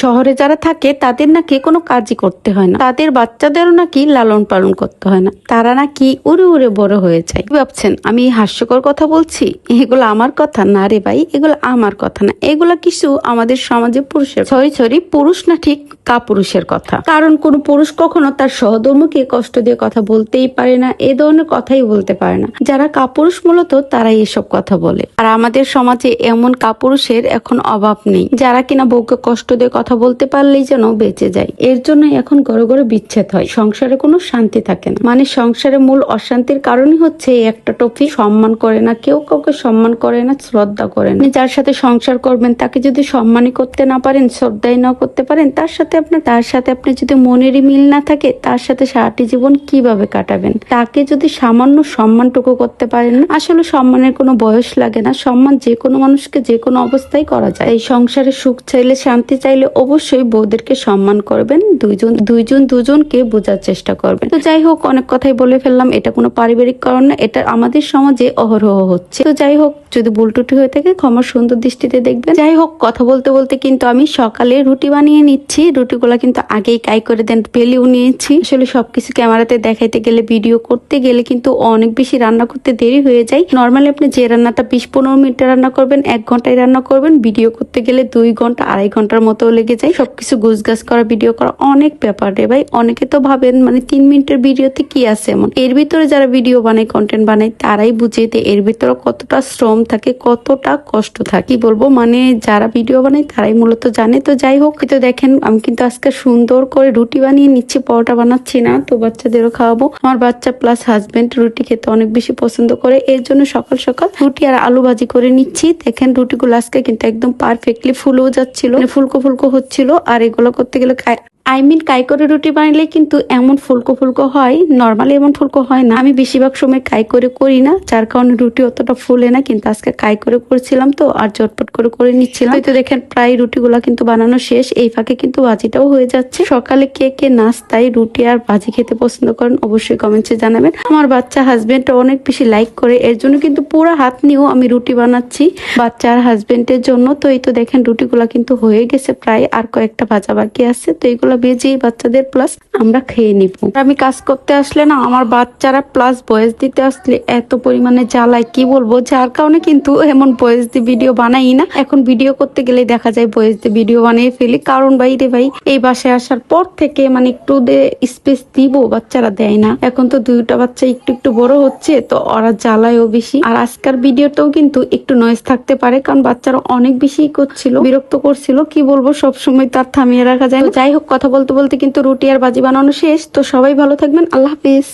শহরে যারা থাকে, তাদের নাকি কোনো কাজই করতে হয় না। তাদের বাচ্চাদেরও নাকি লালন পালন করতে হয় না। তারা নাকি উড়ে উড়ে বড় হয়ে যায়। ভাবছেন? আমি হাস্যকর কথা বলছি? এগুলো আমার কথা? না রে ভাই, এগুলো আমার কথা না। এগুলো কিছু আমাদের সমাজে পুরুষের সরি সরি, পুরুষ না ঠিক কাপুরুষের কথা। কারণ কোন পুরুষ কখনো তার সহধর্মকে কষ্ট দিয়ে কথা বলতেই পারে না, এ ধরনের কথাই বলতে পারে না। যারা কাপুরুষ মূলত, তারাই এসব কথা বলে। আর আমাদের সমাজে এমন কাপুরুষের এখন অভাব নেই। যারা কিনা বউকে কষ্ট দিয়ে কথা বলতে পারলেই যেন বেঁচে যায়। এর জন্য এখন ঘরে ঘরে বিচ্ছেদ হয়। সংসারে কোনো শান্তি থাকে না। মানে সংসারে মূল অশান্তির কারণই হচ্ছে একটা টপিক সম্মান করে না, কেউ কাউকে সম্মান করে না, শ্রদ্ধা করে না। যার সাথে সংসার করবেন, তাকে যদি সম্মানই করতে না পারেন, শ্রদ্ধাই না করতে পারেন, তার সাথে আপনার, তার সাথে আপনি যদি মনেরই মিল না থাকে, তার সাথে সারাটি জীবন কীভাবে কাটাবেন? তাকে যদি সামান্য সম্মানটুকু করতে পারেন না, আসলে সম্মানের কোনো বয়স লাগে না। সম্মান যে কোনো মানুষকে যে কোনো অবস্থায় করা যায়। এই সংসারে সুখ চাইলে, শান্তি চাইলে অবশ্যই বউদেরকে সম্মান করবেন, দুইজন দুইজন, দুজনকে বোঝার চেষ্টা করবেন। তো যাই হোক, অনেক কথাই বলে ফেললাম, এটা কোনো পারিবারিক কারণ না, এটা আমাদের সমাজে অহরহ হচ্ছে। তো যাই হোক, যদি ভুল টুটি হয়ে থাকে, ক্ষমা সুন্দর দৃষ্টিতে দেখবেন। যাই হোক, কথা বলতে বলতে কিন্তু আমি সকালে রুটি বানিয়ে নিচ্ছি, রুটিগুলা কিন্তু আগেই কাই করে দেন পেলেও নিয়েছি। আসলে সবকিছু ক্যামেরাতে দেখাইতে গেলে, ভিডিও করতে গেলে কিন্তু অনেক বেশি রান্না করতে দেরি হয়ে যায়। নর্মালি আপনি যে রান্নাটা বিশ পনেরো মিনিটে রান্না করবেন, এক ঘন্টায় রান্না করবেন, ভিডিও করতে গেলে দুই ঘণ্টা, আড়াই ঘণ্টার মতো লেগে যায়, সবকিছু গুছগাছ করা ভিডিও করা অনেক ব্যাপার রে ভাই। অনেকে তো ভাবেন মানে তিন মিনিটের ভিডিওতে কি আছে এমন? এর ভিতরে যারা ভিডিও বানায় কন্টেন্ট বানায়, তারাই বুঝে যে এর ভিতরে কতটা শ্রম থাকে, কতটা কষ্ট থাকে। কি বলব? মানে যারা ভিডিও বানায়, তারাই মূলত জানে। তো যাই হোক তো দেখেন, আমি কিন্তু আজকে সুন্দর করে রুটি বানিয়ে নিচ্ছি, পরোটা বানাচ্ছি না, তো বাচ্চাদেরও খাওয়াবো। আমার বাচ্চা প্লাস হাজবেন্ড রুটি খেতে অনেক বেশি পছন্দ করে, এর জন্য সকাল সকাল রুটি আর আলু ভাজি করে নিচ্ছি। দেখেন, রুটিগুলো আজকে কিন্তু একদম পারফেক্টলি ফুলেও যাচ্ছিল। মানে ফুলকো ফুলকো হচ্ছিল আর এগুলো করতে গেলে আই মিন কাই করে রুটি বানালে কিন্তু এমন ফুলকো ফুলকো হয় নর্মালি এমন ফুলকো হয় না। আমি বেশিরভাগ সময় কাই করে করি না, যার কারণে রুটি অতটা ফুলে না, কিন্তু আজকে কাই করে করছিলাম তো, আর চটপট করে করে নিচ্ছিলাম। তো দেখেন, প্রায় রুটিগুলা কিন্তু বানানো শেষ, এই ফাঁকে কিন্তু ভাজিটাও হয়ে যাচ্ছে। সকালে কে কে নাস্তায় রুটি আর ভাজি খেতে পছন্দ করেন, অবশ্যই কমেন্টসে জানাবেন। আমার বাচ্চা হাজবেন্ড অনেক বেশি লাইক করে, এর জন্য কিন্তু পুরো হাত নিয়েও আমি রুটি বানাচ্ছি। বাচ্চা আর হাজবেন্ডের জন্য, তো এই তো দেখেন, রুটিগুলা কিন্তু হয়ে গেছে প্রায়, আর কয়েকটা ভাজা বাকি আছে, তো এইগুলো ভেজে বাচ্চাদের প্লাস আমরা খেয়ে নিব। আমি কাজ করতে আসলে না, আমার বাচ্চারা প্লাস বয়স দিতে আসলে এত পরিমাণে জ্বালায়, কি বলব? যার কারণে কিন্তু এমন বয়স দিয়ে ভিডিও বানাই না। এখন ভিডিও করতে গেলে দেখা যায় বয়স দিয়ে ভিডিও বানিয়ে ফেলি। কারণ বাইরে ভাই, এই বাসায় আসার পর থেকে মানে একটু স্পেস দিব, বাচ্চারা দেয় না। এখন তো দুইটা বাচ্চা একটু একটু বড় হচ্ছে, তো ওরা জ্বালায়ও বেশি। আর আজকার ভিডিওতেও কিন্তু একটু নয়েজ থাকতে পারে, কারণ বাচ্চারা অনেক বেশি করছিল, বিরক্ত করছিল, কি বলব? সব সময় তার থামিয়ে রাখা যায় যাই হোক কথা বলতে বলতে কিন্তু রুটি আর বাজি বানানো শেষ। তো সবাই ভালো থাকবেন। আল্লাহ হাফিজ।